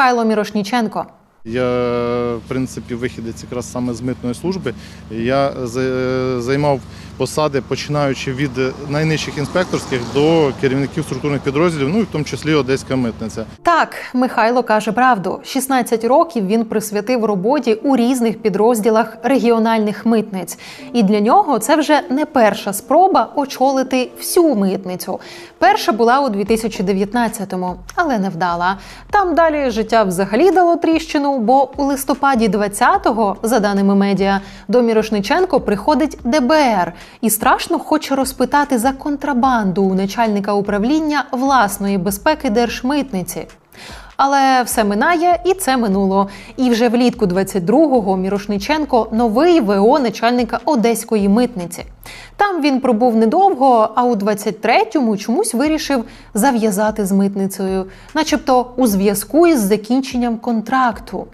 Михайло Мірошніченко. Я, в принципі, вихідець якраз саме з митної служби. Я за- займав посади, починаючи від найнижчих інспекторських до керівників структурних підрозділів, ну і в тому числі Одеська митниця. Так, Михайло каже правду. 16 років він присвятив роботі у різних підрозділах регіональних митниць. І для нього це вже не перша спроба очолити всю митницю. Перша була у 2019-му, але не вдала. Там далі життя взагалі дало тріщину, бо у листопаді 20-го, за даними медіа, до Мірошниченко приходить ДБР і страшно хоче розпитати за контрабанду у начальника управління власної безпеки держмитниці. Але все минає, і це минуло. І вже влітку 22-го Мірошниченко новий ВО начальника одеської митниці. Там він пробув недовго, а у 23-му чомусь вирішив зав'язати з митницею, начебто у зв'язку із закінченням контракту.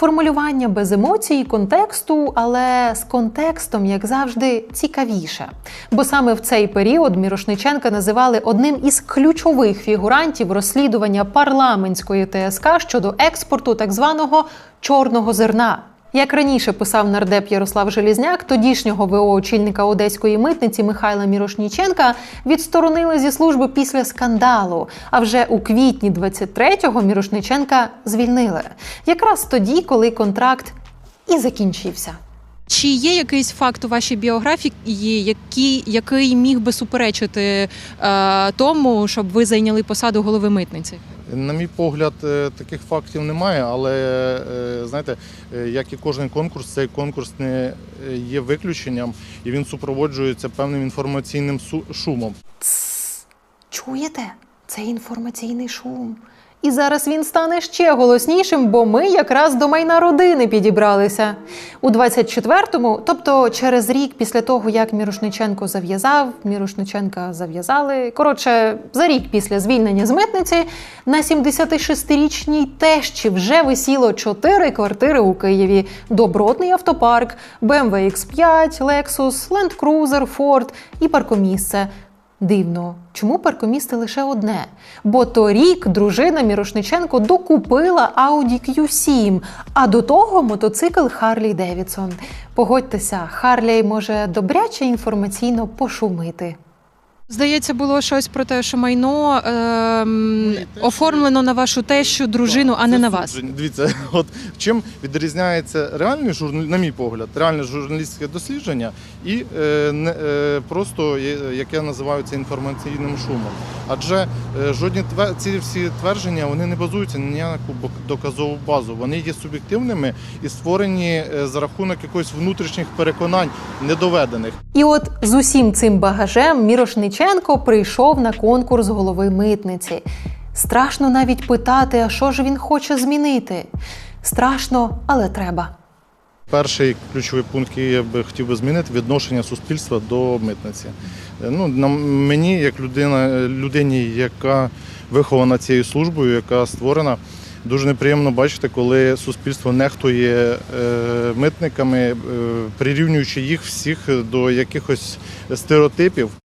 Формулювання без емоцій і контексту, але з контекстом, як завжди, цікавіше. Бо саме в цей період Мірошниченка називали одним із ключових фігурантів розслідування парламентської ТСК щодо експорту так званого чорного зерна. Як раніше писав нардеп Ярослав Желізняк, тодішнього ВО очільника одеської митниці Михайла Мірошніченка відсторонили зі служби після скандалу. А вже у квітні 23-го Мірошниченка звільнили. Якраз тоді, коли контракт і закінчився. Чи є якийсь факт у вашій біографії, який, який міг би суперечити е, тому, щоб ви зайняли посаду голови митниці? На мій погляд, е, таких фактів немає, але е, знаєте, е, як і кожен конкурс, цей конкурс не є виключенням і він супроводжується певним інформаційним шумом. Чуєте? Це інформаційний шум. І зараз він стане ще голоснішим, бо ми якраз до майна родини підібралися. У 24-му, тобто через рік після того, як Мірошниченко зав'язав, Мірошниченка зав'язали. Коротше, за рік після звільнення з митниці на 76-річній тещі вже висіло чотири квартири у Києві: добротний автопарк, BMW X5, Lexus, Land Cruiser, Ford і паркомісце. Дивно, чому паркомісти лише одне? Бо торік дружина Мірошниченко докупила Audi Q7, а до того мотоцикл Харлі Девідсон. Погодьтеся, Харлі може добряче інформаційно пошумити. Здається, було щось про те, що майно ем, оформлено на вашу тещу, дружину, а не на вас. Дивіться, от чим відрізняється реальний журнал, на мій погляд, реальне журналістське дослідження і е, не, е, просто яке я називаю це інформаційним шумом. Адже е, жодні тве- ці всі твердження вони не базуються на яку бок- доказову базу. Вони є суб'єктивними і створені е, за рахунок якихось внутрішніх переконань недоведених. І от з усім цим багажем Мірошниченко прийшов на конкурс голови митниці. Страшно навіть питати, а що ж він хоче змінити. Страшно, але треба. Перший ключовий пункт, який я би хотів би змінити, відношення суспільства до митниці. Ну, на мені, як людина, людині, яка вихована цією службою, яка створена, дуже неприємно бачити, коли суспільство нехтує е, митниками, е, прирівнюючи їх всіх до якихось стереотипів.